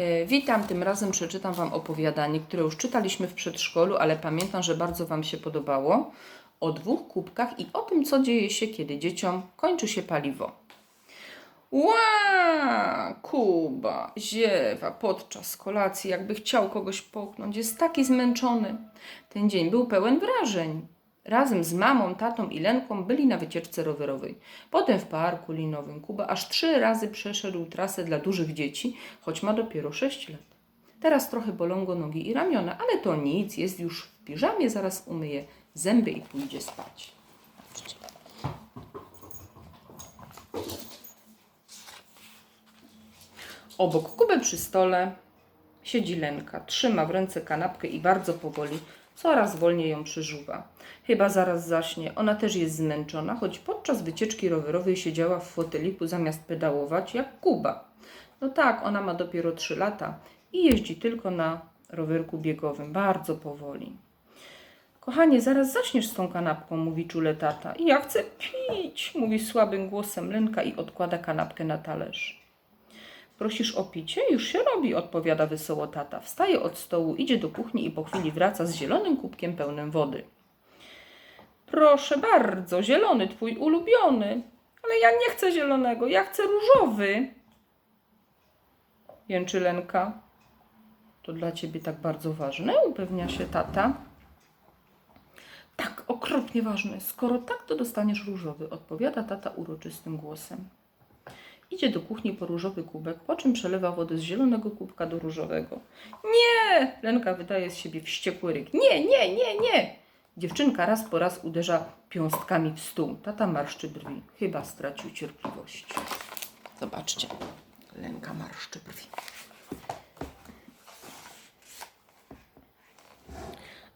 E, Witam, tym razem przeczytam Wam opowiadanie, które już czytaliśmy w przedszkolu, ale pamiętam, że bardzo Wam się podobało. O dwóch kubkach i o tym, co dzieje się, kiedy dzieciom kończy się paliwo. Ła! Kuba ziewa podczas kolacji, jakby chciał kogoś połknąć. Jest taki zmęczony. Ten dzień był pełen wrażeń. Razem z mamą, tatą i Lenką byli na wycieczce rowerowej. Potem w parku linowym Kuba aż trzy razy przeszedł trasę dla dużych dzieci, choć ma dopiero 6 lat. Teraz trochę bolą go nogi i ramiona, ale to nic, jest już w piżamie, zaraz umyje zęby i pójdzie spać. Obok Kuby przy stole siedzi Lenka. Trzyma w ręce kanapkę i bardzo powoli, coraz wolniej ją przyżuwa. Chyba zaraz zaśnie. Ona też jest zmęczona, choć podczas wycieczki rowerowej siedziała w foteliku zamiast pedałować jak Kuba. No tak, ona ma dopiero 3 lata i jeździ tylko na rowerku biegowym, bardzo powoli. Kochanie, zaraz zaśniesz z tą kanapką, mówi czule tata. I ja chcę pić, mówi słabym głosem Lenka i odkłada kanapkę na talerz. Prosisz o picie? Już się robi, odpowiada wesoło tata. Wstaje od stołu, idzie do kuchni i po chwili wraca z zielonym kubkiem pełnym wody. Proszę bardzo, zielony, twój ulubiony. Ale ja nie chcę zielonego, ja chcę różowy. Jęczy Lenka. To dla ciebie tak bardzo ważne? Upewnia się tata. Tak, okropnie ważne. Skoro tak, to dostaniesz różowy, odpowiada tata uroczystym głosem. Idzie do kuchni po różowy kubek, po czym przelewa wodę z zielonego kubka do różowego. Nie! Lenka wydaje z siebie wściekły ryk. Nie, nie, nie, nie! Dziewczynka raz po raz uderza piąstkami w stół. Tata marszczy brwi. Chyba stracił cierpliwość. Zobaczcie. Lenka marszczy brwi.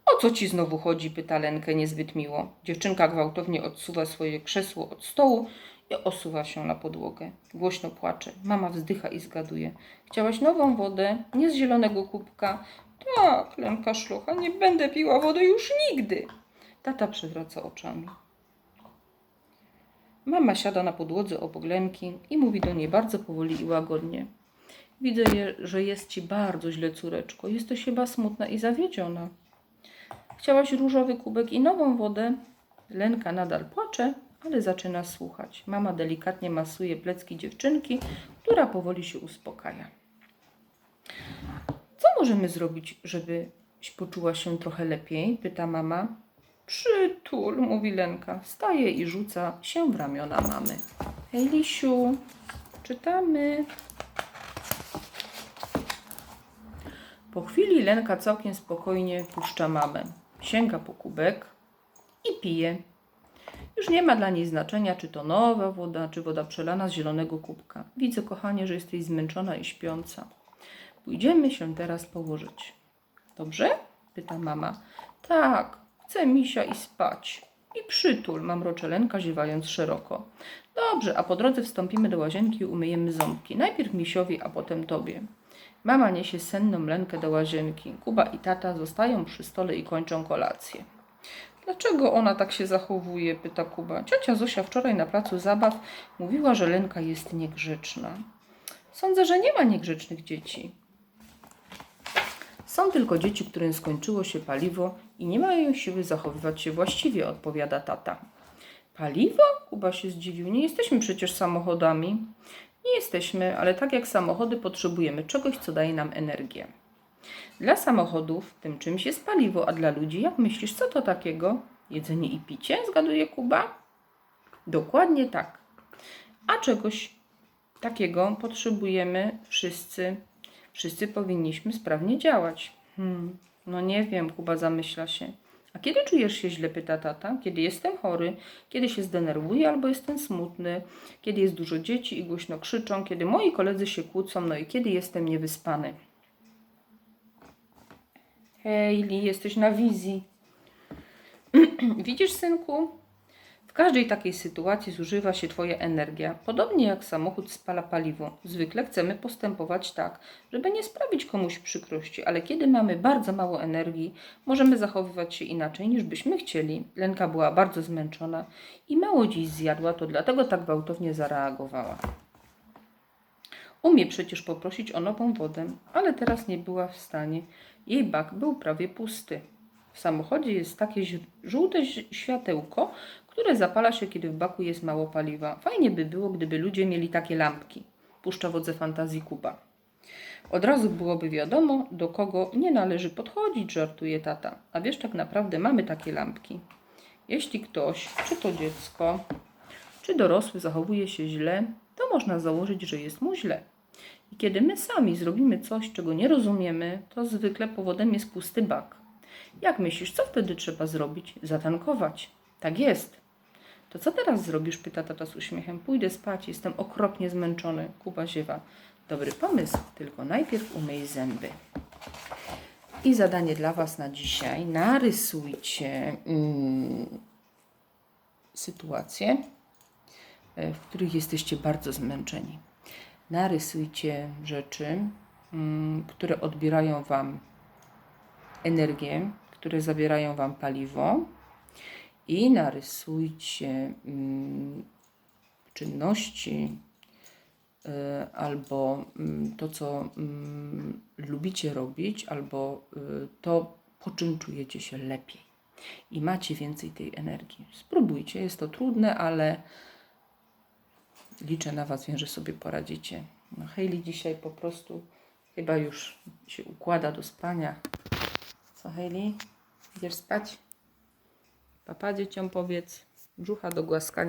O co ci znowu chodzi? pyta Lenkę niezbyt miło. Dziewczynka gwałtownie odsuwa swoje krzesło od stołu osuwa się na podłogę. Głośno płacze. Mama wzdycha i zgaduje. Chciałaś nową wodę? Nie z zielonego kubka? Tak, Lenka szlocha, nie będę piła wody już nigdy. Tata przewraca oczami. Mama siada na podłodze obok Lenki i mówi do niej bardzo powoli i łagodnie. Widzę, że jest ci bardzo źle, córeczko. Jesteś chyba smutna i zawiedziona. Chciałaś różowy kubek i nową wodę? Lenka nadal płacze, ale zaczyna słuchać. Mama delikatnie masuje plecki dziewczynki, która powoli się uspokaja. Co możemy zrobić, żebyś poczuła się trochę lepiej? pyta mama. Przytul, mówi Lenka. Wstaje i rzuca się w ramiona mamy. Hej, czytamy. Po chwili Lenka całkiem spokojnie puszcza mamę. Sięga po kubek i pije. Już nie ma dla niej znaczenia, czy to nowa woda, czy woda przelana z zielonego kubka. Widzę, kochanie, że jesteś zmęczona i śpiąca. Pójdziemy się teraz położyć. Dobrze? pyta mama. Tak, chcę misia i spać. I przytul, mamrocze Lenka, ziewając szeroko. Dobrze, a po drodze wstąpimy do łazienki i umyjemy ząbki. Najpierw misiowi, a potem tobie. Mama niesie senną Lenkę do łazienki. Kuba i tata zostają przy stole i kończą kolację. Dlaczego ona tak się zachowuje? pyta Kuba. Ciocia Zosia wczoraj na placu zabaw mówiła, że Lenka jest niegrzeczna. Sądzę, że nie ma niegrzecznych dzieci. Są tylko dzieci, którym skończyło się paliwo i nie mają siły zachowywać się właściwie, odpowiada tata. Paliwo? Kuba się zdziwił. Nie jesteśmy przecież samochodami. Nie jesteśmy, ale tak jak samochody potrzebujemy czegoś, co daje nam energię. Dla samochodów tym czymś jest paliwo, a dla ludzi, jak myślisz, co to takiego? Jedzenie i picie? Zgaduje Kuba. Dokładnie tak. A czegoś takiego potrzebujemy wszyscy. Wszyscy powinniśmy sprawnie działać. Hmm, no nie wiem, Kuba zamyśla się. A kiedy czujesz się źle, pyta tata? Kiedy jestem chory, kiedy się zdenerwuję albo jestem smutny, kiedy jest dużo dzieci i głośno krzyczą, kiedy moi koledzy się kłócą, no i kiedy jestem niewyspany. Hej, Li, jesteś na wizji. Widzisz, synku? W każdej takiej sytuacji zużywa się Twoja energia. Podobnie jak samochód spala paliwo. Zwykle chcemy postępować tak, żeby nie sprawić komuś przykrości, ale kiedy mamy bardzo mało energii, możemy zachowywać się inaczej niż byśmy chcieli. Lenka była bardzo zmęczona i mało dziś zjadła, to dlatego tak gwałtownie zareagowała. Umie przecież poprosić o nową wodę, ale teraz nie była w stanie. Jej bak był prawie pusty. W samochodzie jest takie żółte światełko, które zapala się, kiedy w baku jest mało paliwa. Fajnie by było, gdyby ludzie mieli takie lampki. Puszcza wodze fantazji Kuba. Od razu byłoby wiadomo, do kogo nie należy podchodzić, żartuje tata. A wiesz, tak naprawdę mamy takie lampki. Jeśli ktoś, czy to dziecko, czy dorosły zachowuje się źle, to można założyć, że jest mu źle. I kiedy my sami zrobimy coś, czego nie rozumiemy, to zwykle powodem jest pusty bak. Jak myślisz, co wtedy trzeba zrobić? Zatankować. Tak jest. To co teraz zrobisz? pyta tata z uśmiechem. Pójdę spać, jestem okropnie zmęczony. Kuba ziewa. Dobry pomysł, tylko najpierw umyj zęby. I zadanie dla Was na dzisiaj. Narysujcie mm, sytuacje, w których jesteście bardzo zmęczeni. Narysujcie rzeczy, mm, które odbierają Wam energię, które zabierają Wam paliwo i narysujcie mm, czynności y, albo mm, to, co lubicie robić, albo y, to, po czym czujecie się lepiej i macie więcej tej energii. Spróbujcie, jest to trudne, ale liczę na Was, wiem, że sobie poradzicie. No, Hailey dzisiaj po prostu chyba już się układa do spania. Co, Hailey? Idziesz spać? Papa dzieciom powiedz. Brzucha do głaskania.